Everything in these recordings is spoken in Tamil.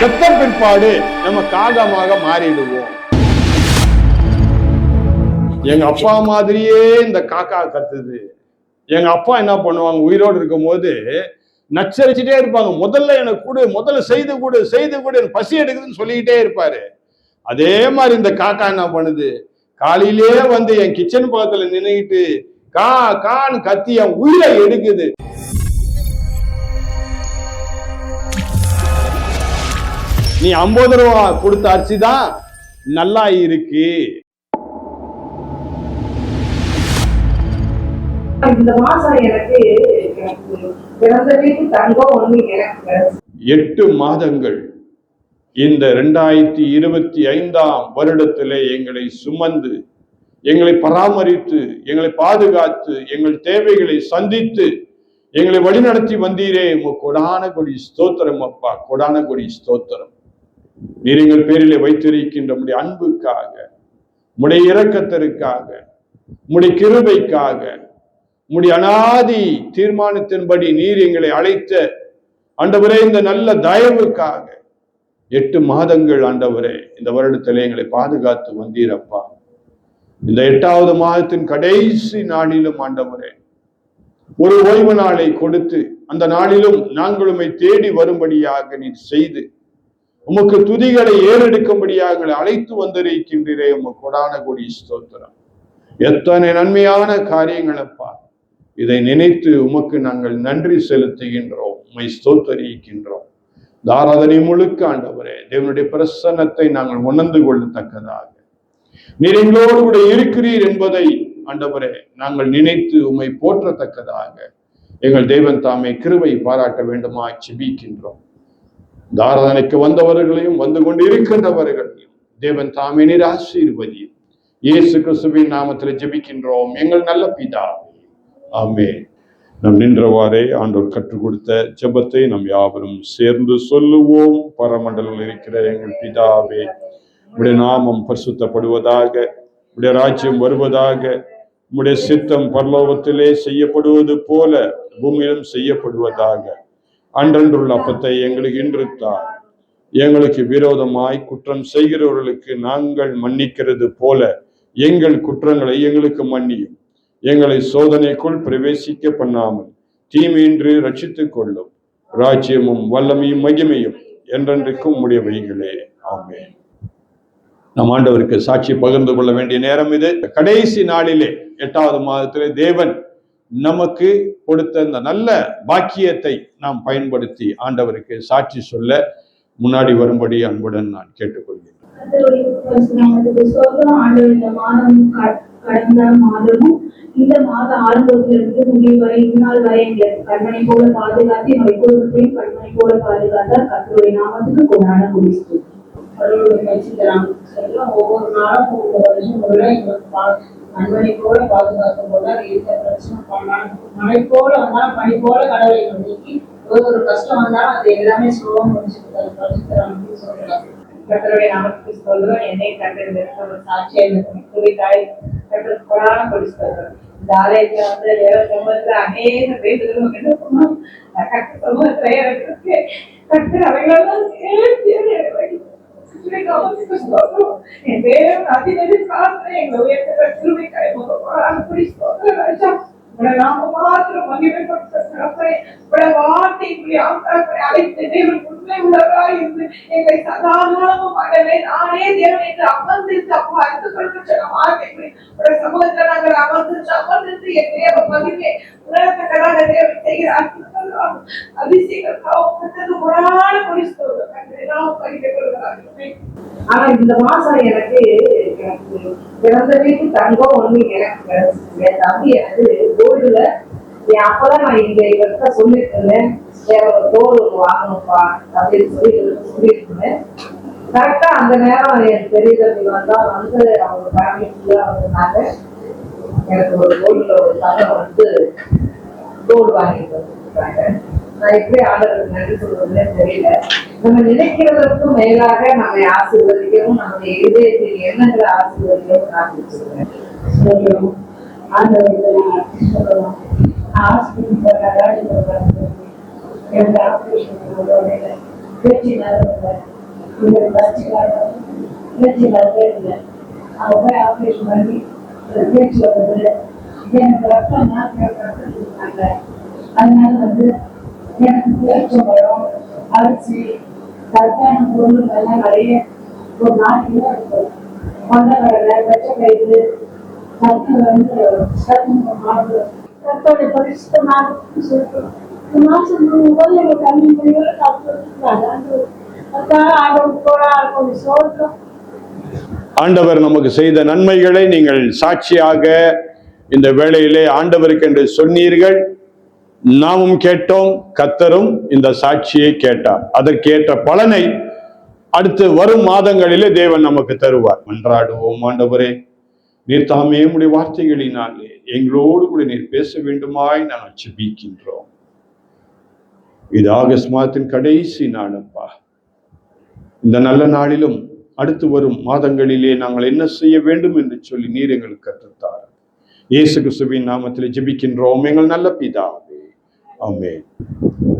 செத்த பிற்பாடு நம்ம காகமாக மாறிடுவோம். எங்க அப்பா மாதிரியே இந்த காக்கா கத்துது. எங்க அப்பா என்ன பண்ணுவாங்க? உயிரோடு இருக்கும்போது நச்சரிச்சுட்டே இருப்பாங்க. முதல்ல எனக்கு கொடு முதல்ல செய்து கொடு செய்து கொடு எனக்கு பசி எடுக்குதுன்னு சொல்லிக்கிட்டே இருப்பாரு. அதே மாதிரி இந்த காக்கா என்ன பண்ணுது? காலையிலே வந்து என் கிச்சன் பக்கத்துல நின்றுக்கிட்டு கா கான்னு கத்தி என் உயிரை எடுக்குது. நீ ஐம்பது ரூபா கொடுத்த அரிசி தான் நல்லா இருக்கு. எட்டு மாதங்கள் இந்த ரெண்டாயிரத்தி இருபத்தி ஐந்தாம் வருடத்திலே எங்களை சுமந்து எங்களை பராமரித்து எங்களை பாதுகாத்து எங்கள் தேவைகளை சந்தித்து எங்களை வழிநடத்தி வந்தீரே. உங்க கொடான கொடி ஸ்தோத்திரம் அப்பா கொடான கொடி ஸ்தோத்திரம். நீர் எங்கள் பேரிலே வைத்திருக்கின்ற உடைய அன்புக்காக உடைய இரக்கத்திற்காக உடைய கிருபைக்காக உடைய அனாதி தீர்மானத்தின்படி நீர் எங்களை அழைத்த ஆண்டவரே இந்த நல்ல தயவுக்காக. எட்டு மாதங்கள் ஆண்டவரே இந்த வருடத்திலே எங்களை பாதுகாத்து வந்தீரப்பா. இந்த எட்டாவது மாதத்தின் கடைசி நாளிலும் ஆண்டவரே ஒரு ஓய்வு நாளை கொடுத்து அந்த நாளிலும் நாங்களுமை தேடி வரும்படியாக நீ செய்து உமக்கு துதிகளை ஏறெடுக்கும்படியாக அழைத்து வந்திருக்கின்றே உமக்கு கொடான கொடி ஸ்தோத்திரம். எத்தனை நன்மையான காரியங்களப்பா இதை நினைத்து உமக்கு நாங்கள் நன்றி செலுத்துகின்றோம். உமை ஸ்தோத்தரிக்கின்றோம். தாராதனை முழுக்க ஆண்டவரே தேவனுடைய பிரசன்னத்தை நாங்கள் உணர்ந்து கொள்ளத்தக்கதாக. நீர் எங்களோடு கூட இருக்கிறீர் என்பதை ஆண்டவரே நாங்கள் நினைத்து உம்மை போற்றத்தக்கதாக. எங்கள் தேவன் தாமே கிருவை பாராட்ட வேண்டுமா செபிக்கின்றோம். தாரதனைக்கு வந்தவர்களையும் வந்து கொண்டு இருக்கின்றவர்களையும் தேவன் தாமே நீர் ஆசீர்வதியும் இயேசு கிறிஸ்துவின் நாமத்தில் ஜெபிக்கின்றோம். எங்கள் நல்ல பிதாவே. ஆமே நம் நின்றவாறே ஆண்டோர் கற்றுக் கொடுத்த ஜெபத்தை நம் யாவரும் சேர்ந்து சொல்லுவோம். பரமண்டலில் இருக்கிற எங்கள் பிதாவே உடைய நாமம் பரிசுத்தப்படுவதாக உடைய ராஜ்யம் வருவதாக உடைய சித்தம் பரலோகத்திலே செய்யப்படுவது போல பூமியிலும் செய்யப்படுவதாக. அன்றன்றுள்ள அப்பத்தை எங்களுக்கு இன்று தார் எங்களுக்கு விரோதமாய் குற்றம் செய்கிறவர்களுக்கு நாங்கள் மன்னிக்கிறது போல எங்கள் குற்றங்களை எங்களுக்கு மன்னியும். எங்களை சோதனைக்குள் பிரவேசிக்க பண்ணாமல் தீமையின்றி ரட்சித்துக் கொள்ளும். ராஜ்யமும் வல்லமையும் மகிமையும் என்றென்றைக்கும் உடையவைகளே. ஆமேன். நம் ஆண்டவருக்கு சாட்சி பகிர்ந்து கொள்ள வேண்டிய நேரம் இது. கடைசி நாளிலே எட்டாவது மாதத்திலே தேவன் நமக்கு கொடுத்த இந்த நல்ல பாக்கியத்தை நாம் பயன்படுத்தி ஆண்டவருக்கு சாட்சி சொல்ல முன்னாடி வரும்படி அன்புடன் நான் கேட்டுக்கொள்கிறேன். இந்த கடந்த மாதமும் இந்த மாத ஆரம்பத்திலிருந்து முடிவு வரை இந்நாள் வரை எங்களை கண்மனை போல பாதுகாத்து என்னுடைய குடும்பத்தையும் கண்மனை போல பாதுகாத்தார். கர்த்தருடைய நாமத்துக்கு கொண்டாட முடிச்சு கடவுளுடைய பரிசுத்தராம் சரிங்களா ஒவ்வொரு நாளும் ஒவ்வொரு வருஷம் உள்ள எங்களுக்கு பா- கண்மணி போல பாதுகாக்கும் போல இருக்கிற பிரச்சனை பண்ணலாம் மழை போல வந்தாலும் பனி போல கடவுளை எங்களை நீக்கி ஒரு ஒரு கஷ்டம் வந்தாலும் அது எல்லாமே சுலபம் முடிச்சுட்டு பரிசுத்தராம் அப்படின்னு சொல்றாங்க கத்தருடைய நாமத்துக்கு சொல்றோம் என்னை கண்டிருந்த ஒரு சாட்சியை துணித்தாய் கத்தர் கொடான கொடுத்து இந்த ஆலயத்துல வந்து வேற சமூகத்துல அநேக பேசுகிறோம் என்ன பண்ணுவோம்? சமூகத்துல எனக்கு கத்தர் அவைகளெல்லாம் சேர்த்து என் தேவன் அதினதி சாஸ்திரம் எங்களை உயர்த்த கிருபை கைமுகப்படாத பிடிச்சு ராஜா சிறப்பை இப்படி ஆசாக்களை அழைத்து தேவன் உண்மை உள்ளவராய் இருந்து எங்களை சதாகாலமும் அடவே நானே தேவன் என்று அமர்ந்திருந்து அப்போ அறிந்து கொள்கிற சொன்ன வார்த்தை இப்படி சமூகத்தில் நாங்கள் அமர்ந்திருந்து அமர்ந்திருந்து என் தேவ மகிமை உணரத்தக்கதாக தேவன் செய்கிற அற்புதங்கள் அதிசயங்கள் கண்டு நாம் கொள்கிறார்கள். ஆனா இந்த மாசம் எனக்கு எனக்கு பிறந்த வீட்டு தங்கம் ஒண்ணு எனக்கு என் தம்பி எனக்கு கோல்டுல என் அப்பதான் நான் இங்க இவர்கிட்ட சொல்லிட்டு இருந்தேன் வேற ஒரு கோல் ஒன்று வாங்கணும்ப்பா அப்படின்னு சொல்லி சொல்லியிருந்தேன். சொல்லிட்டு இருந்தேன் கரெக்டா அந்த நேரம் என் பெரிய தம்பி வந்தா வந்து அவங்க ஃபேமிலி ஃபுல்லா வந்திருந்தாங்க எனக்கு ஒரு கோல்டுல ஒரு தங்கம் வந்து கோல்டு வாங்கிட்டு வந்துருக்காங்க நான் எப்படி ஆண்டவருக்கு நன்றி சொல்றதுன்னு தெரியல. நம்ம நினைக்கிறதற்கும் மேலாக நம்மை ஆசீர்வதிக்கவும் நம்முடைய இதயத்தில் எண்ணங்களை ஆசீர்வதிக்கவும் நான் ஆண்டவருக்கு சொல்லலாம் ஹாஸ்பிட்டல் எனக்கு ஆப்ரேஷன் பேச்சு நடந்தது இவர் வச்சுக்காரர் பேச்சு நடந்தது அவங்க போய் ஆப்ரேஷன் பண்ணி பேச்சு வந்தது எனக்கு ரத்தம் அதனால வந்து பேச்சம்பழம் அரிசி சத்தான எல்லாம் நிறைய ஒரு இருக்கும் கொண்டக்கடலை சத்து வந்து சத்து சொல்றோம் மாசம் போது எங்க போறா கொஞ்சம் ஆண்டவர் நமக்கு செய்த நன்மைகளை நீங்கள் சாட்சியாக இந்த வேளையிலே ஆண்டவருக்கு என்று சொன்னீர்கள். நாமும் கேட்டோம் கத்தரும் இந்த சாட்சியை கேட்டார். அதற்கேற்ற பலனை அடுத்து வரும் மாதங்களிலே தேவன் நமக்கு தருவார். மன்றாடுவோம் ஆண்டவரே. நீர் தாமே உடைய வார்த்தைகளினாலே எங்களோடு கூட நீர் பேச வேண்டுமாய் நாங்கள் செபிக்கின்றோம் இது ஆகஸ்ட் மாதத்தின் கடைசி நாளப்பா. இந்த நல்ல நாளிலும் அடுத்து வரும் மாதங்களிலே நாங்கள் என்ன செய்ய வேண்டும் என்று சொல்லி நீர் எங்களுக்கு கற்றுத்தார். இயேசு கிறிஸ்துவின் நாமத்தில் ஜெபிக்கின்றோம். எங்கள் நல்ல பிதா. அம்மே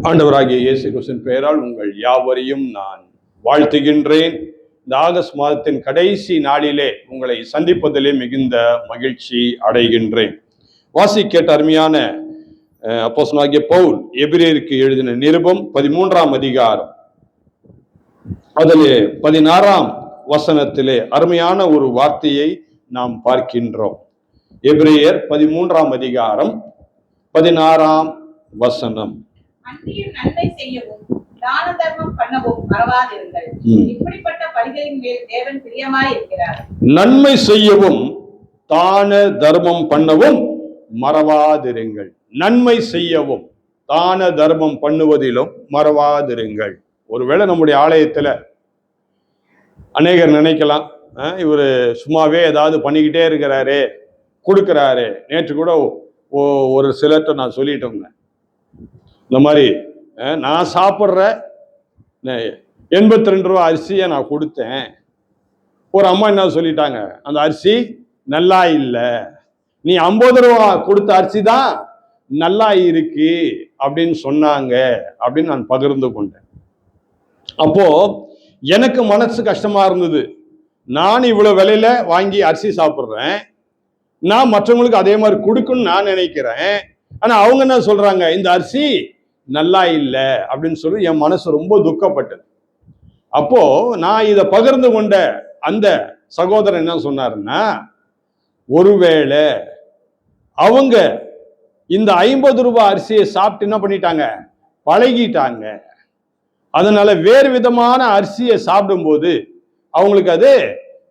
ஆண்டவராகிய இயேசு கிறிஸ்தின் பெயரால் உங்கள் யாவரையும் நான் வாழ்த்துகின்றேன். இந்த ஆகஸ்ட் மாதத்தின் கடைசி நாளிலே உங்களை சந்திப்பதிலே மிகுந்த மகிழ்ச்சி அடைகின்றேன். வாசி கேட்ட அருமையான அப்போசனாகிய பவுல் எபிரேருக்கு எழுதின நிருபம் பதிமூன்றாம் அதிகாரம். அதிலே பதினாறாம் வசனத்திலே அருமையான ஒரு வார்த்தையை நாம் பார்க்கின்றோம். எபிரேயர் பதிமூன்றாம் அதிகாரம் பதினாறாம் வசனம். நன்மை செய்யவும் தான தர்மம் பண்ணவும் மறவாதிருங்கள். நன்மை செய்யவும் தான தர்மம் பண்ணவும் மறவாதிருங்கள். நன்மை செய்யவும் தான தர்மம் பண்ணுவதிலும் மறவாதிருங்கள். ஒருவேளை நம்முடைய ஆலயத்துல அநேகர் நினைக்கலாம் இவரு சும்மாவே ஏதாவது பண்ணிக்கிட்டே இருக்கிறாரே கொடுக்கிறாரு. நேற்று கூட ஒரு சிலர்கிட்ட நான் சொல்லிட்டு இருந்தேன் இந்த மாதிரி நான் சாப்பிட்ற எண்பத்தி ரெண்டு ரூபா அரிசியை நான் கொடுத்தேன். ஒரு அம்மா என்ன சொல்லிட்டாங்க அந்த அரிசி நல்லா இல்லை. நீ ஐம்பது ரூபா கொடுத்த அரிசி தான் நல்லா இருக்கு அப்படின்னு சொன்னாங்க அப்படின்னு நான் பகிர்ந்து கொண்டேன். அப்போ எனக்கு மனசு கஷ்டமா இருந்தது. நான் இவ்வளவு விலையில வாங்கி அரிசி சாப்பிட்றேன். நான் மற்றவங்களுக்கு அதே மாதிரி கொடுக்கணும்னு நான் நினைக்கிறேன். ஆனா அவங்க என்ன சொல்றாங்க இந்த அரிசி நல்லா இல்லை அப்படின்னு சொல்லி என் மனசு ரொம்ப துக்கப்பட்டது. அப்போ நான் இதை பகிர்ந்து கொண்ட அந்த சகோதரன் என்ன சொன்னாருன்னா ஒருவேளை அவங்க இந்த ஐம்பது ரூபாய் அரிசியை சாப்பிட்டு என்ன பண்ணிட்டாங்க? பழகிட்டாங்க. அதனால வேறு விதமான அரிசியை சாப்பிடும்போது அவங்களுக்கு அது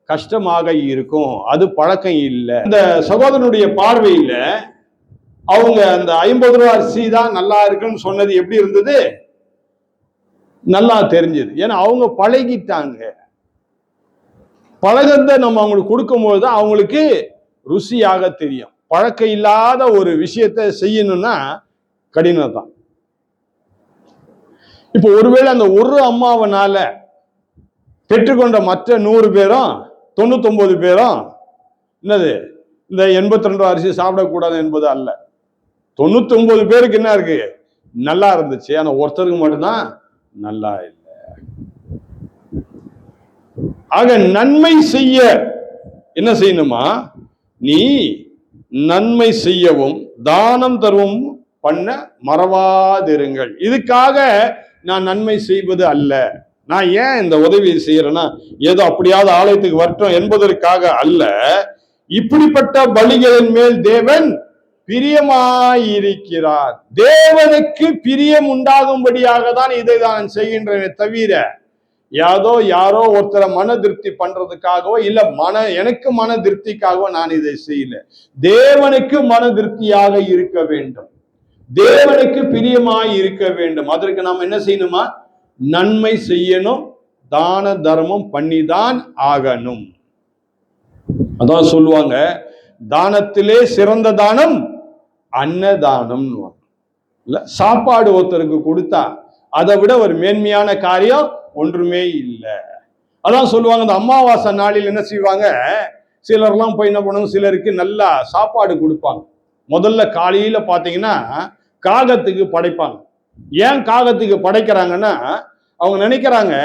கஷ்டமாக இருக்கும். அது பழக்கம் இல்லை. இந்த சகோதரனுடைய பார்வையில அவங்க அந்த ஐம்பது ரூபா அரிசி தான் நல்லா இருக்குன்னு சொன்னது எப்படி இருந்தது? நல்லா தெரிஞ்சது. ஏன்னா அவங்க பழகிட்டாங்க. பழகத்தை நம்ம அவங்களுக்கு கொடுக்கும்போது தான் அவங்களுக்கு ருசியாக தெரியும். பழக்கம் இல்லாத ஒரு விஷயத்தை செய்யணும்னா கடினம் தான் இப்போ ஒருவேளை அந்த ஒரு அம்மாவனால பெற்றுக்கொண்ட மற்ற நூறு பேரும் தொண்ணூத்தொன்பது பேரும் என்னது இந்த எண்பத்தி ரெண்டு அரிசி சாப்பிடக்கூடாது என்பது அல்ல. தொண்ணூத்தொன்பது பேருக்கு என்ன இருக்கு? நல்லா இருந்துச்சு. ஆனா ஒருத்தருக்கு மட்டும்தான் நல்லா இல்லை. ஆக நன்மை செய்ய என்ன செய்யணுமா? நீ நன்மை செய்யவும் தானம் தருவும் பண்ண மறவாதிருங்கள். இதுக்காக நான் நன்மை செய்வது அல்ல. நான் ஏன் இந்த உதவியை செய்யறேன்னா ஏதோ அப்படியாவது ஆலயத்துக்கு வரட்டும் என்பதற்காக அல்ல. இப்படிப்பட்ட பலிகளின் மேல் தேவன் பிரியமாயிருக்கிறார். தேவனுக்கு பிரியம் உண்டாகும்படியாக தான் இதை நான் செய்கின்றனே தவிர யாதோ யாரோ ஒருத்தரை மன திருப்தி பண்றதுக்காகவோ இல்ல மன எனக்கு மன திருப்திக்காகவோ நான் இதை செய்யல. தேவனுக்கு மன திருப்தியாக இருக்க வேண்டும். தேவனுக்கு பிரியமாய் இருக்க வேண்டும். அதற்கு நாம் என்ன செய்யணுமா? நன்மை செய்யணும் தான தர்மம் பண்ணிதான் ஆகணும். அதான் சொல்லுவாங்க தானத்திலே சிறந்த தானம் அன்னதானம்னு இல்ல சாப்பாடு ஒருத்தருக்கு கொடுத்தா அதை விட ஒரு மேன்மையான காரியம் ஒன்றுமே இல்லை. அதான் சொல்லுவாங்க இந்த அமாவாசை நாளில் என்ன செய்வாங்க? சிலர்லாம் போய் என்ன பண்ணுவாங்க? சிலருக்கு நல்லா சாப்பாடு கொடுப்பாங்க. முதல்ல காலையில பாத்தீங்கன்னா காகத்துக்கு படைப்பாங்க. ஏன் காகத்துக்கு படைக்கிறாங்கன்னா அவங்க நினைக்கிறாங்க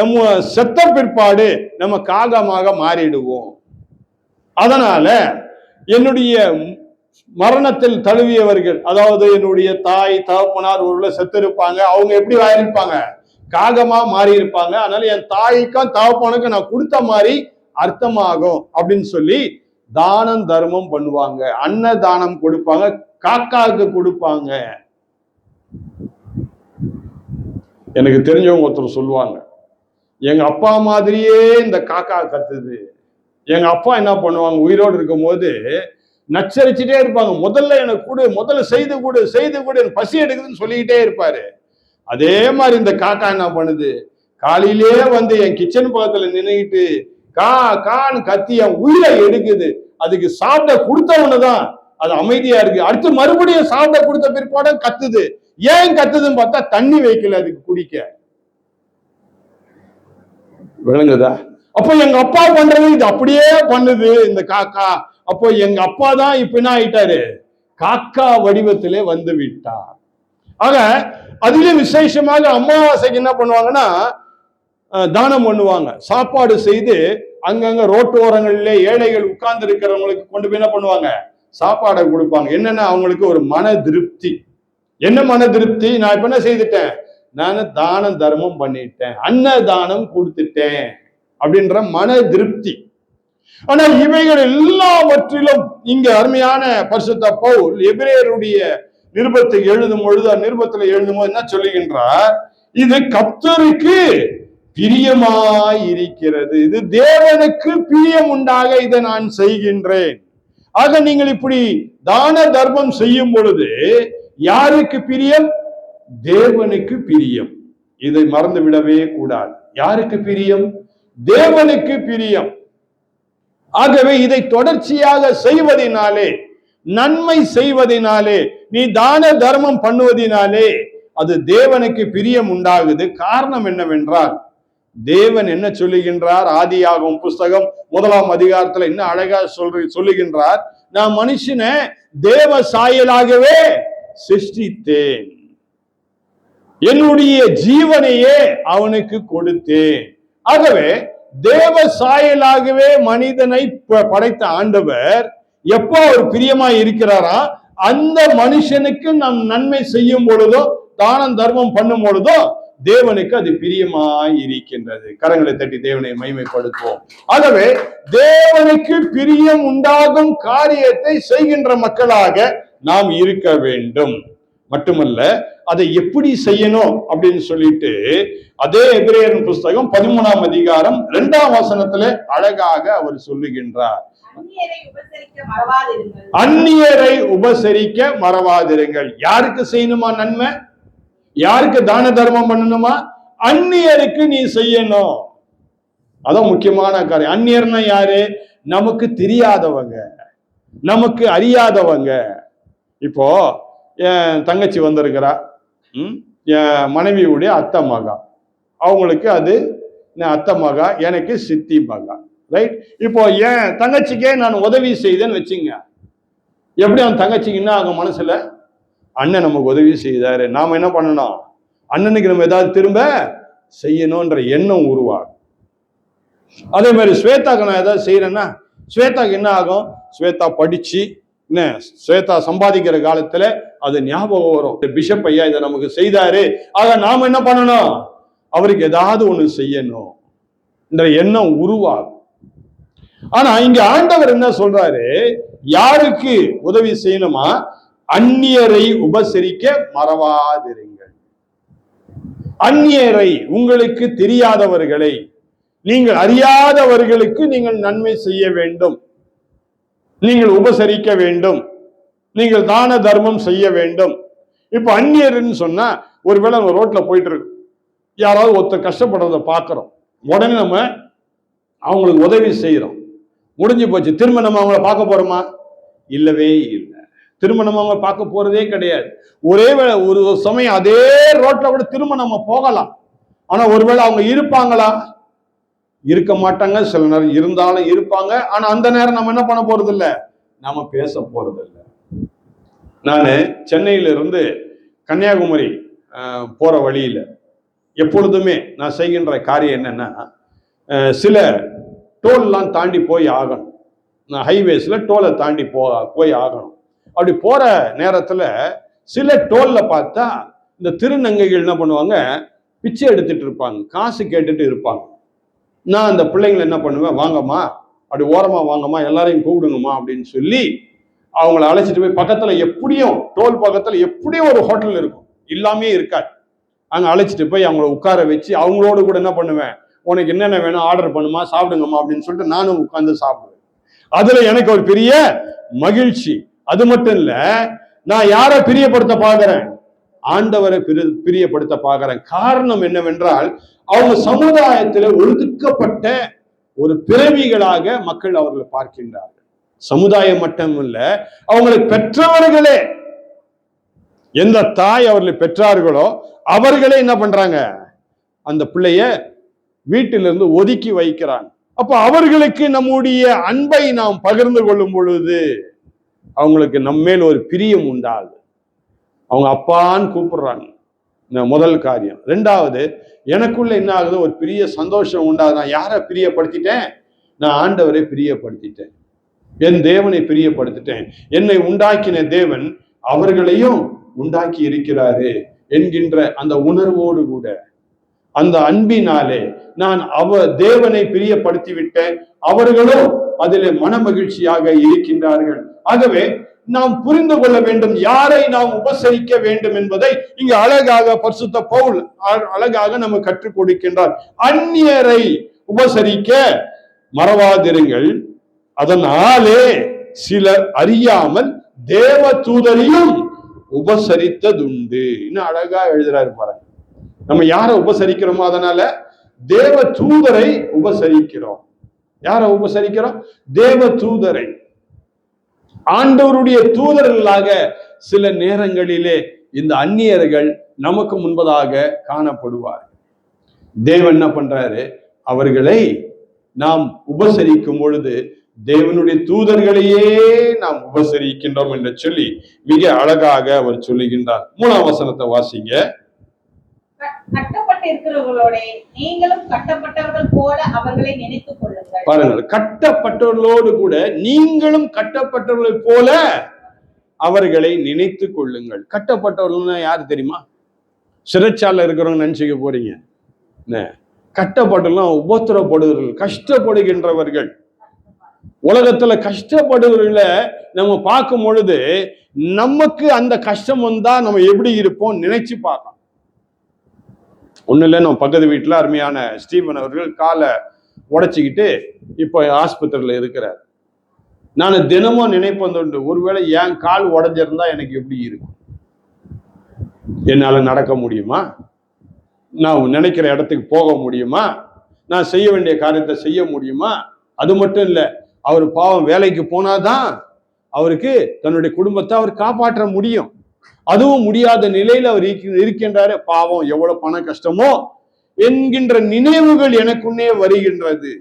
நம்ம செத்த பிற்பாடு நம்ம காகமாக மாறிடுவோம். அதனால என்னுடைய மரணத்தில் தழுவியவர்கள் அதாவது என்னுடைய தாய் தகப்பனார் ஊர்ல செத்து இருப்பாங்க அவங்க எப்படி வாயிருப்பாங்க? காகமா மாறி இருப்பாங்க அதனால என் தாய்க்கும் தகப்பனுக்கும் நான் கொடுத்த மாதிரி அர்த்தமாகும் அப்படின்னு சொல்லி தானம் தர்மம் பண்ணுவாங்க. அன்னதானம் கொடுப்பாங்க காக்காவுக்கு கொடுப்பாங்க. எனக்கு தெரிஞ்சவங்க ஒருத்தர் சொல்லுவாங்க எங்க அப்பா மாதிரியே இந்த காக்கா கத்துது. எங்க அப்பா என்ன பண்ணுவாங்க? உயிரோடு இருக்கும்போது நச்சரிச்சுட்டே இருப்பாங்க. முதல்ல எனக்கு கொடு முதல்ல செய்து கொடு செய்து கொடு எனக்கு பசி எடுக்குதுன்னு சொல்லிக்கிட்டே இருப்பாரு. அதே மாதிரி இந்த காக்கா என்ன பண்ணுது? காலையிலே வந்து என் கிச்சன் பக்கத்துல நின்னுகிட்டு கா கான் கத்தி என் உயிரை எடுக்குது. அதுக்கு சாப்பிட கொடுத்தவனு தான். அது அமைதியா இருக்கு. அடுத்து மறுபடியும் சாப்பிட கொடுத்த பிற்பாடு கத்துது. ஏன் கத்துதுன்னு பார்த்தா தண்ணி வைக்கல அதுக்கு குடிக்க. விளங்குதா? அப்போ எங்க அப்பா பண்றது இது அப்படியே பண்ணுது. இந்த காக்கா அப்போ எங்க அப்பா தான் இப்ப என்ன ஆயிட்டாரு? காக்கா வடிவத்திலே வந்து விட்டார். ஆக அதிலும் விசேஷமாக அமாவாசைக்கு என்ன பண்ணுவாங்கன்னா தானம் பண்ணுவாங்க. சாப்பாடு செய்து அங்கங்க ரோட்டோரங்களிலே ஏழைகள் உட்கார்ந்து இருக்கிறவங்களுக்கு கொண்டு போய் என்ன பண்ணுவாங்க? சாப்பாடை கொடுப்பாங்க. என்னன்னா அவங்களுக்கு ஒரு மன திருப்தி. என்ன மன திருப்தி? நான் இப்ப என்ன செய்துட்டேன்? நான் தானம் தர்மம் பண்ணிட்டேன். அன்னதானம் கொடுத்துட்டேன். அப்படின்ற மன திருப்தி. ஆனா இவைகள் எல்லாவற்றிலும் இங்க அருமையான பரிசுத்த பவுல் எபிரேயருடைய நிருபத்தை எழுதும் பொழுது நிருபத்துல எழுதும் போது என்ன சொல்லுகின்றார்? இது கப்தருக்கு பிரியமாய் இருக்கிறது இது தேவனுக்கு பிரியம் உண்டாக இதை நான் செய்கின்றேன். ஆக நீங்கள் இப்படி தான தர்மம் செய்யும் பொழுது யாருக்கு பிரியம்? தேவனுக்கு பிரியம். இதை மறந்து விடவே கூடாது. யாருக்கு பிரியம்? தேவனுக்கு பிரியம். ஆகவே இதை தொடர்ச்சியாக செய்வதினாலே நன்மை செய்வதினாலே நீ தான தர்மம் பண்ணுவதினாலே அது தேவனுக்கு பிரியம் உண்டாகுது. காரணம் என்னவென்றால் தேவன் என்ன சொல்லுகின்றார்? ஆதியாகும் புஸ்தகம் முதலாம் அதிகாரத்துல என்ன அழகா சொல்ற சொல்லுகின்றார்? நான் மனுஷனை தேவ சாயலாகவே சிருஷ்டித்தேன். என்னுடைய ஜீவனையே அவனுக்கு கொடுத்தேன். ஆகவே தேவ சாயலாகவே மனிதனை ப- படைத்த ஆண்டவர் எப்போ அவர் பிரியமாய் இருக்கிறாரா? அந்த மனுஷனுக்கு நம் நன்மை செய்யும் பொழுதோ தானம் தர்மம் பண்ணும் பொழுதோ தேவனுக்கு அது பிரியமாய் இருக்கின்றது. கரங்களை தட்டி தேவனை மைமைப்படுத்துவோம் ஆகவே தேவனுக்கு பிரியம் உண்டாகும் காரியத்தை செய்கின்ற மக்களாக நாம் இருக்க வேண்டும். மட்டுமல்ல அதை எப்படி செய்யணும் அப்படின்னு சொல்லிட்டு அதே எபிரேயரின் புஸ்தகம் பதிமூணாம் அதிகாரம் இரண்டாம் வசனத்துல அழகாக அவர் சொல்லுகின்றார். அந்நியரை உபசரிக்க மறவாதிருங்கள். யாருக்கு செய்யணுமா நன்மை? யாருக்கு தான தர்மம் பண்ணணுமா? அந்நியருக்கு நீ செய்யணும். அதான் முக்கியமான காரியம். அந்நியர்னா யாரு? நமக்கு தெரியாதவங்க. நமக்கு அறியாதவங்க. இப்போ என் தங்கச்சி வந்திருக்கிறா. ம், என் மனைவியுடைய அத்தை மகா. அவங்களுக்கு அது நான் அத்தை மகா எனக்கு சித்தி மகா. ரைட் இப்போ என் தங்கச்சிக்கே நான் உதவி செய்தேன்னு வச்சுங்க. எப்படி அவன் தங்கச்சிக்கு என்ன ஆகும் மனசுல? அண்ணன் நமக்கு உதவி செய்தாரு. நாம என்ன பண்ணணும்? அண்ணனுக்கு நம்ம ஏதாவது திரும்ப செய்யணும்ன்ற எண்ணம் உருவாகும். அதே மாதிரி ஸ்வேதாக்கு நான் ஏதாவது செய்யறேன்னா ஸ்வேதாக்கு என்ன ஆகும்? ஸ்வேதா படிச்சு என்ன? ஸ்வேதா சம்பாதிக்கிற காலத்துல அது ஞாபகம் வரும். பிஷப் ஐயா இதை நமக்கு செய்தாரு. ஆக நாம என்ன பண்ணணும்? அவருக்கு ஏதாவது ஒண்ணு செய்யணும். என்ற எண்ணம் உருவாகும். ஆனா இங்க ஆண்டவர் என்ன சொல்றாரு? யாருக்கு உதவி செய்யணுமா? அந்நியரை உபசரிக்க மறவாதிருங்கள். அந்நியரை உங்களுக்கு தெரியாதவர்களை நீங்கள் அறியாதவர்களுக்கு நீங்கள் நன்மை செய்ய வேண்டும். நீங்கள் உபசரிக்க வேண்டும். நீங்கள் தான தர்மம் செய்ய வேண்டும். இப்ப அந்நியர்னு சொன்னா ஒருவேளை நம்ம ரோட்ல போயிட்டு இருக்கு யாராவது ஒருத்தர் கஷ்டப்படுறத பார்க்குறோம். உடனே நம்ம அவங்களுக்கு உதவி செய்கிறோம் முடிஞ்சு போச்சு. திரும்ப நம்ம அவங்கள பார்க்க போறோமா? இல்லவே இல்லை. திரும்ப நம்ம அவங்க பார்க்க போறதே கிடையாது. ஒரே வேளை ஒரு சமயம் அதே ரோட்ல கூட திரும்ப நம்ம போகலாம். ஆனா ஒருவேளை அவங்க இருப்பாங்களா? இருக்க மாட்டாங்க சில நேரம் இருந்தாலும் இருப்பாங்க. ஆனா அந்த நேரம் நம்ம என்ன பண்ண போறது இல்ல நாம பேச போறது இல்ல நான் சென்னையில இருந்து கன்னியாகுமரி போற வழியில எப்பொழுதுமே நான் செய்கின்ற காரியம் என்னன்னா சில டோல்லாம் தாண்டி போய் ஆகணும். நான் ஹைவேஸில் டோலை தாண்டி போ போய் ஆகணும். அப்படி போகிற நேரத்தில் சில டோலில் பார்த்தா இந்த திருநங்கைகள் என்ன பண்ணுவாங்க பிச்சை எடுத்துட்டு இருப்பாங்க காசு கேட்டுட்டு இருப்பாங்க. நான் அந்த பிள்ளைங்களை என்ன பண்ணுவேன்? வாங்கம்மா அப்படி ஓரமாக வாங்கம்மா எல்லாரையும் கூப்பிடுங்கம்மா அப்படின்னு சொல்லி அவங்கள அழைச்சிட்டு போய் பக்கத்தில் எப்படியும் டோல் பக்கத்தில் எப்படியும் ஒரு ஹோட்டல் இருக்கும். இல்லாமே இருக்காது. அங்கே அழைச்சிட்டு போய் அவங்கள உட்கார வச்சு அவங்களோட கூட என்ன பண்ணுவேன்? உனக்கு என்னென்ன வேணும் ஆர்டர் பண்ணுமா சாப்பிடுங்கம்மா அப்படின்னு சொல்லிட்டு நானும் உட்கார்ந்து சாப்பிடுவேன். அதுல எனக்கு ஒரு பெரிய மகிழ்ச்சி. அது மட்டும் இல்ல நான் யாரை பிரியப்படுத்த பாக்குறேன்? ஆண்டவரை பிரியப்படுத்த பாக்குறேன். காரணம் என்னவென்றால் அவங்க சமுதாயத்தில் ஒதுக்கப்பட்ட ஒரு பிறவிகளாக மக்கள் அவர்களை பார்க்கின்றார்கள். சமுதாயம் மட்டும் இல்ல அவங்களை பெற்றவர்களே எந்த தாய் அவர்களை பெற்றார்களோ அவர்களே என்ன பண்றாங்க? அந்த பிள்ளைய வீட்டிலிருந்து ஒதுக்கி வைக்கிறாங்க. அப்ப அவர்களுக்கு நம்முடைய அன்பை நாம் பகிர்ந்து கொள்ளும் பொழுது அவங்களுக்கு நம்மேல் ஒரு பிரியம் உண்டாது அவங்க அப்பான்னு கூப்பிடுறாங்க. முதல் காரியம். ரெண்டாவது எனக்குள்ள என்ன ஆகுது? ஒரு பெரிய சந்தோஷம் உண்டாது நான் யாரை பிரியப்படுத்திட்டேன்? நான் ஆண்டவரை பிரியப்படுத்திட்டேன். என் தேவனை பிரியப்படுத்திட்டேன். என்னை உண்டாக்கின தேவன் அவர்களையும் உண்டாக்கி இருக்கிறாரு என்கின்ற அந்த உணர்வோடு கூட. அந்த அன்பினாலே நான் அவ தேவனை பிரியப்படுத்தி விட்டேன் அவர்களும் அதிலே மனமகிழ்ச்சியாக இருக்கின்றார்கள். ஆகவே நாம் புரிந்து கொள்ள வேண்டும் யாரை நாம் உபசரிக்க வேண்டும் என்பதை இங்கு அழகாக பரிசுத்த பவுல் அ- அழகாக நம்ம கற்றுக் கொடுக்கின்றார். அந்நியரை உபசரிக்க மறவாதிருங்கள். அதனாலே சிலர் அறியாமல் தேவ தூதரையும் உபசரித்ததுண்டு. இன்னும் அழகா எழுதுறாரு பாருங்க. நம்ம யாரை உபசரிக்கிறோமோ அதனால தேவ தூதரை உபசரிக்கிறோம். யாரை உபசரிக்கிறோம்? தேவ தூதரை. ஆண்டவருடைய தூதர்களாக சில நேரங்களிலே இந்த அந்நியர்கள் நமக்கு முன்பதாக காணப்படுவார் தேவன் என்ன பண்றாரு? அவர்களை நாம் உபசரிக்கும் பொழுது தேவனுடைய தூதர்களையே நாம் உபசரிக்கின்றோம் என்று சொல்லி மிக அழகாக அவர் சொல்லுகின்றார். மூணாம் வசனத்தை வாசிங்க. கட்டப்பட்டிருக்கிறவர்களோட நீங்களும் கட்டப்பட்டவர்கள் போல அவர்களை நினைத்துக் கொள்ளுங்கள். பாருங்கள் கட்டப்பட்டவர்களோடு கூட நீங்களும் கட்டப்பட்டவர்களை போல அவர்களை நினைத்து கொள்ளுங்கள். கட்டப்பட்டவர்கள்னா யார் தெரியுமா? சிறைச்சாலை இருக்கிறவங்க நினைச்சுக்க போறீங்க. என்ன? கட்டப்பட்டவர்கள் உபத்திரப்படுவர்கள் கஷ்டப்படுகின்றவர்கள். உலகத்துல கஷ்டப்படுவர்களை நம்ம பார்க்கும் பொழுது நமக்கு அந்த கஷ்டம் வந்தா நம்ம எப்படி இருப்போம் நினைச்சு பார்க்கலாம். ஒன்றும் இல்லை நம்ம பக்கத்து வீட்டில் அருமையான ஸ்டீவன் அவர்கள் காலை உடைச்சிக்கிட்டு இப்போ ஆஸ்பத்திரியில் இருக்கிறார். நான் தினமும் நினைப்பதுண்டு ஒருவேளை என் கால் உடஞ்சிருந்தா எனக்கு எப்படி இருக்கும்? என்னால் நடக்க முடியுமா? நான் நினைக்கிற இடத்துக்கு போக முடியுமா? நான் செய்ய வேண்டிய காரியத்தை செய்ய முடியுமா? அது மட்டும் இல்லை அவர் பாவம் வேலைக்கு போனாதான் அவருக்கு தன்னுடைய குடும்பத்தை அவர் காப்பாற்ற முடியும். அதுவும் முடியாத நிலையில் அவர் இருக்கின்றாரு. பாவம் எவ்வளவு பண கஷ்டமோ என்கின்ற நினைவுகள் எனக்குன்னே வருகின்றது.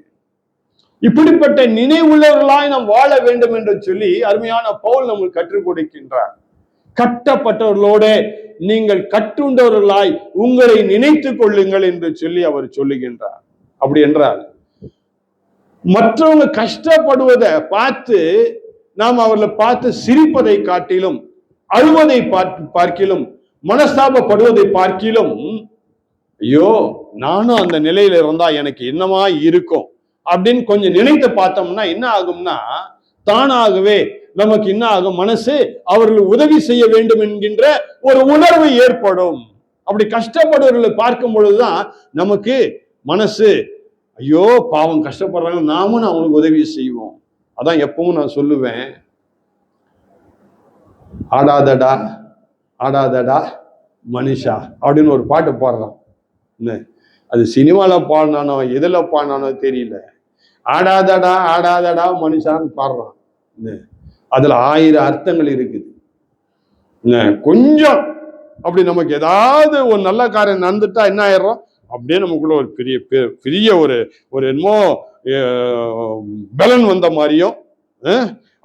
இப்படிப்பட்ட நினைவுள்ளவர்களாய் நாம் வாழ வேண்டும் என்று சொல்லி அருமையான பவுல் நமக்கு கற்றுக் கொடுக்கின்றார். கட்டப்பட்டவர்களோட நீங்கள் கட்டுண்டவர்களாய் உங்களை நினைத்துக் கொள்ளுங்கள் என்று சொல்லி அவர் சொல்லுகின்றார். அப்படி என்றால் மற்றவங்க கஷ்டப்படுவதை பார்த்து நாம் அவர்களை பார்த்து சிரிப்பதை காட்டிலும் அழுவதை பார்க்கிலும் மனஸ்தாபப்படுவதை பார்க்கிலும் ஐயோ நானும் அந்த நிலையில இருந்தா எனக்கு என்னமா இருக்கும்? அப்படின்னு கொஞ்சம் நினைத்து பார்த்தோம்னா என்ன ஆகும்னா தானாகவே நமக்கு என்ன ஆகும்? மனசு அவர்கள் உதவி செய்ய வேண்டும் என்கின்ற ஒரு உணர்வு ஏற்படும். அப்படி கஷ்டப்படுவர்களை பார்க்கும் பொழுதுதான் நமக்கு மனசு ஐயோ பாவம் கஷ்டப்படுறாங்க நாமும் அவங்களுக்கு உதவி செய்வோம். அதான் எப்பவும் நான் சொல்லுவேன். ஆடாதடா ஆடாதடா மனுஷா அப்படின்னு ஒரு பாட்டு பாடுறான். அது சினிமாவில் பாடினானோ எதில் பாடினானோ தெரியல. ஆடாதடா ஆடாதடா மனுஷான்னு பாடுறான். அதில் ஆயிரம் அர்த்தங்கள் இருக்குது. கொஞ்சம் அப்படி நமக்கு ஏதாவது ஒரு நல்ல காரியம் நடந்துட்டா என்ன ஆயிடுறோம்? அப்படியே நமக்குள்ள ஒரு பெரிய பெரிய ஒரு ஒரு என்னமோ பலன் வந்த மாதிரியும்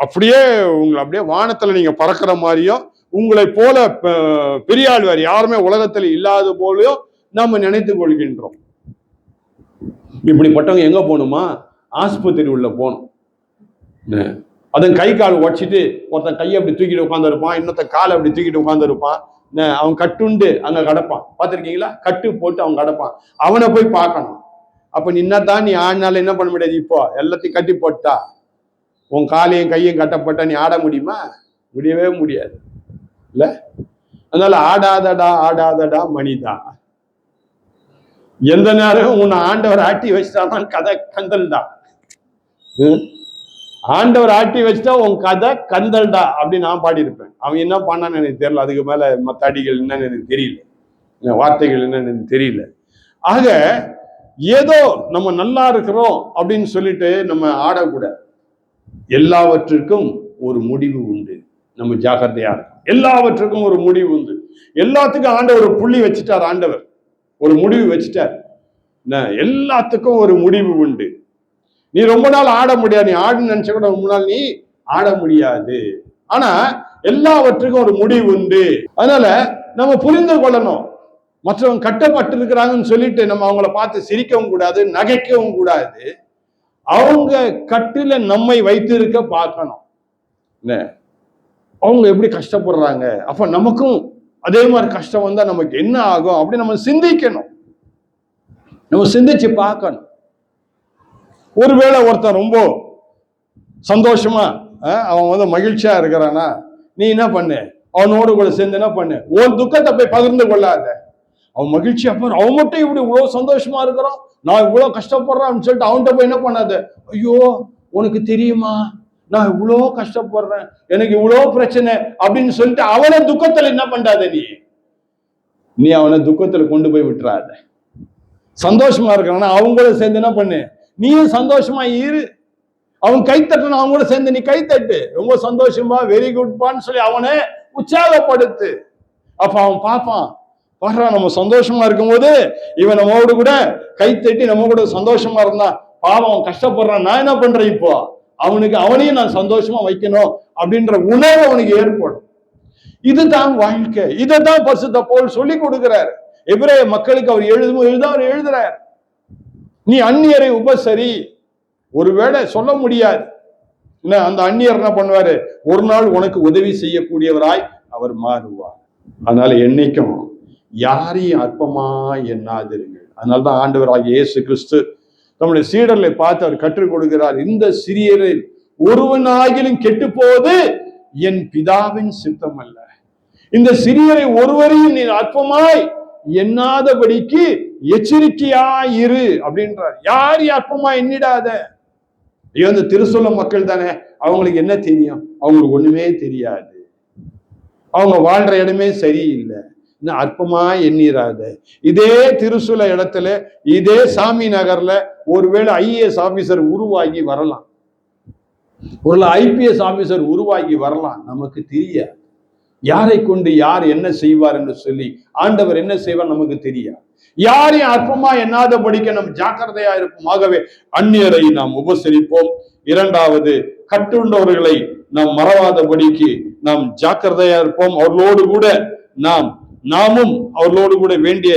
அப்படியே உங்களை அப்படியே வானத்துல நீங்க பறக்கிற மாதிரியும் உங்களை போல பெரியாழ்வார் வேறு யாருமே உலகத்துல இல்லாத போலயும் நம்ம நினைத்து கொள்கின்றோம். இப்படிப்பட்டவங்க எங்க போகணுமா? ஆஸ்பத்திரி உள்ள போகணும். அதன் கை கால் உடச்சிட்டு ஒருத்தன் கையை அப்படி தூக்கிட்டு உட்காந்துருப்பான் இன்னொருத்தன் காலை அப்படி தூக்கிட்டு உட்காந்துருப்பான் அவன் கட்டுண்டு அங்க கிடப்பான். பார்த்துருக்கீங்களா? கட்டு போட்டு அவன் கிடப்பான். அவனை போய் பார்க்கணும். அப்ப நீ என்னதான் நீ ஆடினால என்ன பண்ண முடியாது இப்போ? எல்லாத்தையும் கட்டி போட்டா. உன் காலையும் கையும் கட்டப்பட்டா நீ ஆட முடியுமா? முடியவே முடியாது. இல்ல? அதனால ஆடாதடா ஆடாதடா மணிதா எந்த நேரம் உன்னை ஆண்டவர் ஆட்டி வச்சுட்டாதான் கதை கந்தல்டா. ஹம்? ஆண்டவர் ஆட்டி வச்சுட்டா உன் கதை கந்தல்டா அப்படி நான் பாடியிருப்பேன். அவன் என்ன பண்ணான்னு எனக்கு தெரியல. அதுக்கு மேல மற்ற அடிகள் என்னன்னு எனக்கு தெரியல. வார்த்தைகள் என்னன்னு எனக்கு தெரியல. ஆக ஏதோ நம்ம நல்லா இருக்கிறோம் அப்படின்னு சொல்லிட்டு நம்ம ஆடக்கூடாது. எல்லாவற்றிற்கும் ஒரு முடிவு உண்டு. நம்ம ஜாக்கிரதையா எல்லாவற்றுக்கும் ஒரு முடிவு உண்டு. எல்லாத்துக்கும் ஆண்டவர் ஒரு புள்ளி வச்சுட்டார் ஆண்டவர். ஒரு முடிவு வச்சுட்டார். எல்லாத்துக்கும் ஒரு முடிவு உண்டு. நீ ரொம்ப நாள் ஆட முடியாது. நீ ஆடுன்னு நினைச்ச கூட ரொம்ப நாள் நீ ஆட முடியாது. ஆனா எல்லாவற்றுக்கும் ஒரு முடிவு உண்டு. அதனால நம்ம புரிந்து கொள்ளணும். மற்றவங்க கட்டப்பட்டு இருக்கிறாங்கன்னு சொல்லிட்டு நம்ம அவங்கள பார்த்து சிரிக்கவும் கூடாது நகைக்கவும் கூடாது. அவங்க கட்டில நம்மை வைத்திருக்க பார்க்கணும். என்ன? அவங்க எப்படி கஷ்டப்படுறாங்க? அப்ப நமக்கும் அதே மாதிரி கஷ்டம் வந்தா நமக்கு என்ன ஆகும்? அப்படி நம்ம சிந்திக்கணும். நம்ம சிந்திச்சு பார்க்கணும். ஒருவேளை ஒருத்தன் ரொம்ப சந்தோஷமா அவன் வந்து மகிழ்ச்சியா இருக்கிறானா? நீ என்ன பண்ணு? அவனோடு கூட சேர்ந்து என்ன பண்ணு? உன் துக்கத்தை போய் பகிர்ந்து கொள்ளாத. அவன் மகிழ்ச்சியா பாரு அவன் மட்டும் இப்படி இவ்வளவு சந்தோஷமா இருக்கிறான்? நான் இவ்வளோ கஷ்டப்படுறேன்னு சொல்லிட்டு அவன்கிட்ட போய் என்ன பண்ணாத? ஐயோ உனக்கு தெரியுமா? நான் இவ்வளோ கஷ்டப்படுறேன். எனக்கு இவ்வளோ பிரச்சனை அப்படின்னு சொல்லிட்டு அவனை துக்கத்தில் என்ன பண்ணாத நீ? நீ அவனை துக்கத்தில் கொண்டு போய் விட்டுறாத. சந்தோஷமா இருக்கிறானா அவங்களும் சேர்ந்து என்ன பண்ணு? நீயும் சந்தோஷமா இரு. அவன் கை தட்டணும் அவங்க சேர்ந்து நீ கை தட்டு. ரொம்ப சந்தோஷமா வெரி குட்பான்னு சொல்லி அவனை உற்சாகப்படுத்து. அப்ப அவன் பார்ப்பான் பாடுறா நம்ம சந்தோஷமா இருக்கும்போது இவன் நம்மோடு கூட கை தட்டி நம்ம கூட சந்தோஷமா இருந்தான் பாவம் அவன் கஷ்டப்படுறான். நான் என்ன பண்றேன் இப்போ? அவனுக்கு அவனையும் நான் சந்தோஷமா வைக்கணும் அப்படின்ற உணர்வு அவனுக்கு ஏற்படும். இதுதான் வாழ்க்கை. இதை தான் பசுத்த போல் சொல்லி கொடுக்கிறார். எபிரேய மக்களுக்கு அவர் எழுதும் எழுத அவர் எழுதுறார். நீ அந்நியரை உபசரி. ஒருவேளை சொல்ல முடியாது. என்ன அந்த அந்நியர் என்ன பண்ணுவாரு? ஒரு நாள் உனக்கு உதவி செய்யக்கூடியவராய் அவர் மாறுவார். அதனால என்னைக்கும் யாரையும் அற்பமா எண்ணாதிருங்கள். அதனால்தான் ஆண்டவராக இயேசு கிறிஸ்து நம்முடைய சீடர்களை பார்த்து அவர் கற்றுக் கொடுக்கிறார். இந்த சிறியரில் ஒருவனாகிலும் கெட்டு போது என் பிதாவின் சித்தம் அல்ல இந்த சிறியரை ஒருவரையும் நீ அற்பமாய் எண்ணாதபடிக்கு எச்சரிக்கையாய் இரு அப்படின்றார். யார் அற்பமா எண்ணிடாத? ஐயோ இந்த திருசொல்ல மக்கள் தானே. அவங்களுக்கு என்ன தெரியும்? அவங்களுக்கு ஒண்ணுமே தெரியாது. அவங்க வாழ்ற இடமே சரியில்லை. இன்னும் அற்பமா எண்ணிராத இதே திருசுல இடத்துல இதே சாமி நகர்ல ஒருவேளை ஐஏஎஸ் ஆபீசர் உருவாகி வரலாம். ஒரு ஐபிஎஸ் ஆபீசர் உருவாகி வரலாம். நமக்கு தெரியாது. யாரை கொண்டு யார் என்ன செய்வார் என்று சொல்லி ஆண்டவர் என்ன செய்வார் நமக்கு தெரியாது. யாரையும் அற்பமா எண்ணாத படிக்க நம் ஜாக்கிரதையா இருப்போம் ஆகவே அந்நியரை நாம் உபசரிப்போம். இரண்டாவது கட்டுண்டவர்களை நாம் மறவாதபடிக்கு நாம் ஜாக்கிரதையா இருப்போம். அவர்களோடு கூட நாம் நாமும் அவர்களோடு கூட வேண்டிய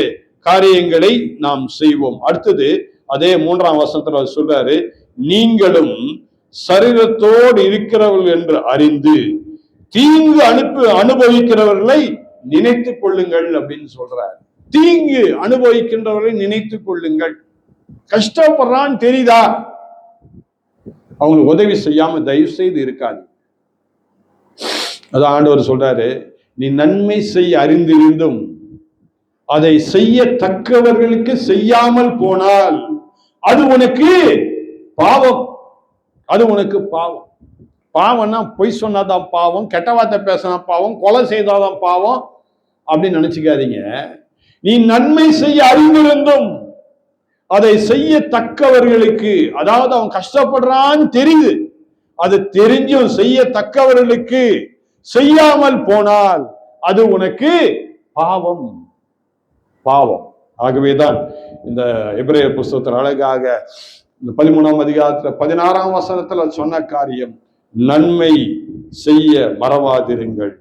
காரியங்களை நாம் செய்வோம். அடுத்தது அதே மூன்றாம் வசனத்துல அவர் சொல்றாரு நீங்களும் சரீரத்தோடு இருக்கிறவர்கள் என்று அறிந்து தீங்கு அனுப்பு அனுபவிக்கிறவர்களை நினைத்துக் கொள்ளுங்கள் அப்படின்னு சொல்றார். தீங்கு அனுபவிக்கின்றவர்களை நினைத்துக் கொள்ளுங்கள். கஷ்டப்படுறான்னு தெரியுதா? அவங்களுக்கு உதவி செய்யாம தயவு செய்து இருக்காது அதான் ஆண்டவர் சொல்றாரு நீ நன்மை செய்ய அறிந்திருந்தும் அதை செய்ய தக்கவர்களுக்கு செய்யாமல் போனால் அது உனக்கு பாவம். அது உனக்கு பாவம். பாவம்னா பொய் சொன்னாதான் பாவம் கெட்ட வார்த்தை பேசினா பாவம் கொலை செய்தாதான் பாவம் அப்படின்னு நினைச்சுக்காதீங்க. நீ நன்மை செய்ய அறிந்திருந்தும் அதை செய்ய தக்கவர்களுக்கு அதாவது அவன் கஷ்டப்படுறான்னு தெரியுது. அது தெரிஞ்சும் செய்ய தக்கவர்களுக்கு செய்யாமல் போனால் அது உனக்கு பாவம். பாவம். ஆகவேதான் இந்த எபிரேய புஸ்தகத்தில் அழகாக இந்த பதிமூணாம் அதிகாரத்துல பதினாறாம் வசனத்துல சொன்ன காரியம் நன்மை செய்ய மறவாதிருங்கள்.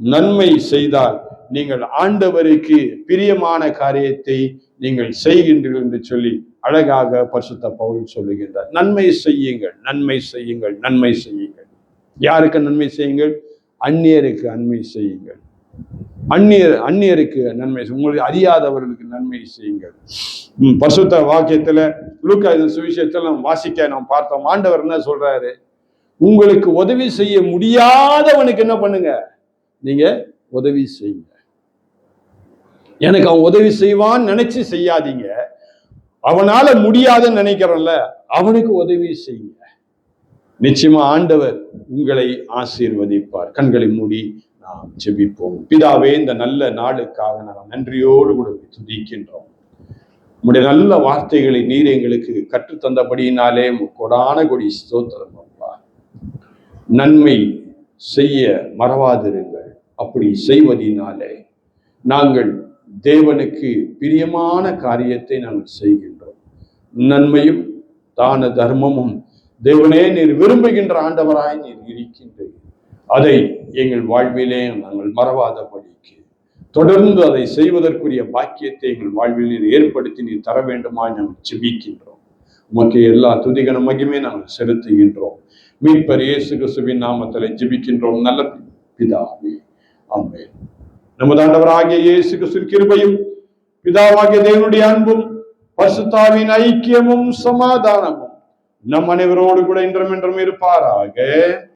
நன்மை செய்தால் நீங்கள் ஆண்டவருக்கு பிரியமான காரியத்தை நீங்கள் செய்கின்றீர்கள் என்று சொல்லி அழகாக பரிசுத்த பவுல் சொல்லுகின்றார். நன்மை செய்யுங்கள் நன்மை செய்யுங்கள் நன்மை செய்யுங்கள். யாருக்கு நன்மை செய்யுங்கள்? அந்நியருக்கு நன்மை செய்யுங்கள். அந்நியர் அந்நியருக்கு நன்மை உங்களுக்கு அறியாதவர்களுக்கு நன்மை செய்யுங்கள். பசுத்த வாக்கியத்துல லூக்கா இது சுவிசேஷத்துல நம்ம வாசிக்க நாம் பார்த்தோம். ஆண்டவர் என்ன சொல்றாரு? உங்களுக்கு உதவி செய்ய முடியாதவனுக்கு என்ன பண்ணுங்க? நீங்க உதவி செய்யுங்க. எனக்கு அவன் உதவி செய்வான்னு நினைச்சு செய்யாதீங்க. அவனால முடியாதுன்னு நினைக்கிறோம்ல அவனுக்கு உதவி செய்யுங்க. நிச்சயமா ஆண்டவர் உங்களை ஆசீர்வதிப்பார். கண்களை மூடி நாம் ஜெபிப்போம். பிதாவே இந்த நல்ல நாளுக்காக நாம் நன்றியோடு கூட துதிக்கின்றோம். உங்களுடைய நல்ல வார்த்தைகளை நீர் எங்களுக்கு கற்றுத்தந்தபடியினாலே கொடான கொடி ஸ்தோத்திரம் அப்பா. நன்மை செய்ய மறவாதிருங்கள். அப்படி செய்வதினாலே நாங்கள் தேவனுக்கு பிரியமான காரியத்தை நாங்கள் செய்கின்றோம். நன்மையும் தான தர்மமும் தேவனே நீர் விரும்புகின்ற ஆண்டவராய் நீர் இருக்கின்றீர். அதை எங்கள் வாழ்விலே நாங்கள் மறவாதபடிக்கு. தொடர்ந்து அதை செய்வதற்குரிய பாக்கியத்தை எங்கள் வாழ்வில் நீர் ஏற்படுத்தி நீர் தர வேண்டுமா நாங்கள் செபிக்கின்றோம் உமக்கு எல்லா துதிகன மகிமே நாங்கள் செலுத்துகின்றோம். மீட்பர் இயேசு கிறிஸ்துவின் நாமத்தில் ஜெபிக்கின்றோம். நல்ல பிதாவே அம்மே நமது ஆண்டவராகிய இயேசு கிறிஸ்து கிருபையும் பிதாவாகிய தேவனுடைய அன்பும் பசுத்தாவின் ஐக்கியமும் சமாதானமும் நம் அனைவரோடு கூட இன்றும் என்றும் இருப்பாராக?